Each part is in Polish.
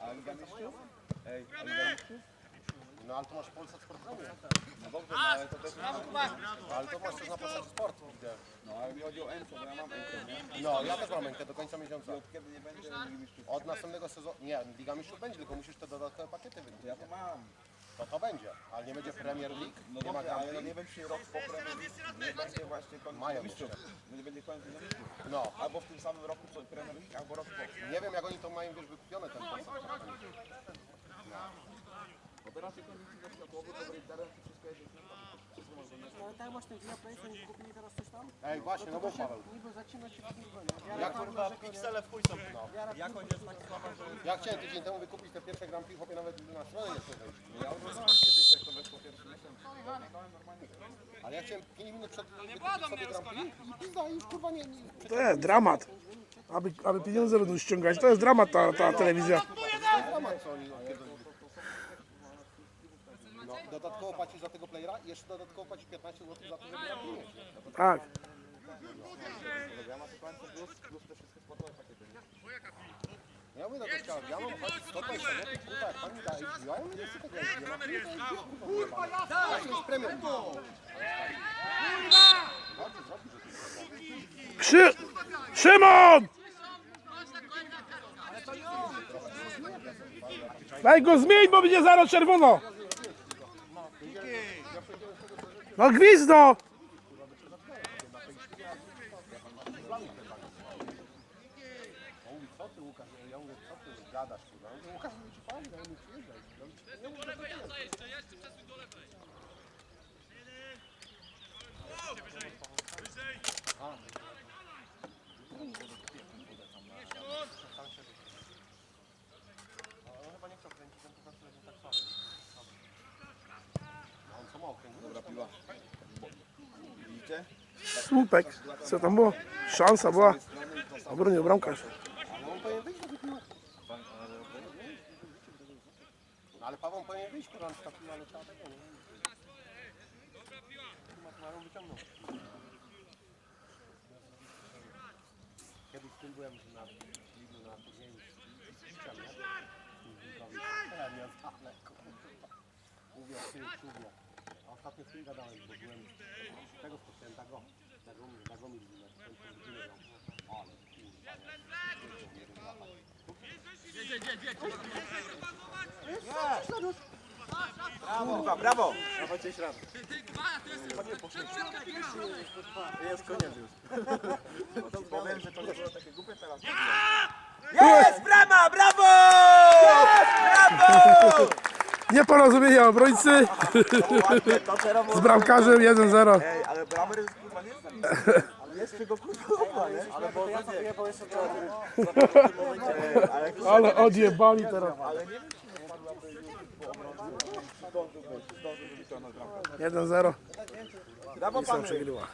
A Liga Mistrzów? Ej, a Liga Mistrzów? No ale to masz Polsat Sport Premium. No dobrze, no, ale to też... Ale to masz też na Polsat Sport. Gdzie? No ale mi chodzi o Enco, bo ja mam Enco, nie? No, ja też mam rękę do końca miesiąca. I od kiedy nie będzie Ligi Mistrzów? Od następnego sezonu. Nie, Liga Mistrzów będzie, tylko musisz te dodatkowe pakiety wykupić. Ja to mam. To to będzie, ale nie będzie Premier League, No nie ma ale no nie Prix. będzie rok po Premier nie będzie właśnie koniec Mają Mistrzów. Nie będzie koniec Ligi Mistrzów. No, Albo w tym samym roku co Premier League, albo rok po. nie wiem to mają wiesz, wykupione ten Premium. Bo teraz tylko nic nie światłowy, to internet wszystko jest wszystko można nie No tak masz ten Viaplay, co nie kupili teraz coś tam? Ej, właśnie, no To bo się Paweł. niby zacina się kurwa, nie? Kurwa, piksele w chuj są. No. Jakoś jest tak słaba, że... Ja chciałem tydzień temu wykupić te pierwsze Grand Prix, chłopie nawet na stronę nie chcę wejść. Ja oglądałem kiedyś, jak to weszło pierwszy. Ale ja chciałem 5 minut przed wykupić sobie Grand Prix i pizda, już kurwa nie... nie To jest dramat. Aby, aby pieniądze będą ściągać. To jest dramat ta, ta telewizja. No, dodatkowo płacisz za tego playera i jeszcze dodatkowo płacisz 15 zł za to, żeby nie? No to Tak. Ja mam sekwencję plus, plus te wszystkie sportowe pakiety. Ja mówię do gościa, ja mam płacić 120 zł, kurwa, jak pan mi da HBO, ja nie chcę tego HBO, no nie da HBO, kurwa, nie. Ja się już premium. Krzy... Szymon! Daj go zmień, bo będzie zaraz czerwono. No gwizdo! Łukasz? Ja mówię, co ty gadasz, kurwa? Łukasz, przyjeżdżaj. Ja mówię, nie mów, że to jest. A on chyba nie chciał kręcić, on po prostu jest tak sorry. No on co ma okręcić? Dobra piła. Widzicie? Słupek. Co tam było? Szansa była. Obronił bramkarz. Ale. No ale Paweł powinien wyjść, kurwa, z takiego, ale trzeba tego, nie? Wyciągnął. Kiedyś tym byłem na ligu na nie? Ja nie ale kurwa. Mówię. A ostatnio z tym gadałem, bo byłem tego spotkałem Dago. Dagomir, Dagomir, ten co godzinę miał. Ale kurwa, nie. Kurwa, brawo! Powiem, że to nie było takie głupie teraz. Jest brama, brawo! Brawo! Nieporozumienie obrońcy To z bramkarzem 1-0. Ej, ale bramer jest kurwa nie jest Ale jest kurwa nie? Ale bo Ja sobie bo jeszcze ale odjebali teraz. Ale nie wiem, czy nie wyciągnąć bramkę. 1-0. brawo Wisła pany. przegrywa.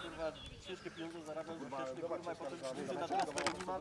ciężkie pieniądze zarabiam, że wcześniej kurwa, i potem przyjdzie na transfer i nie ma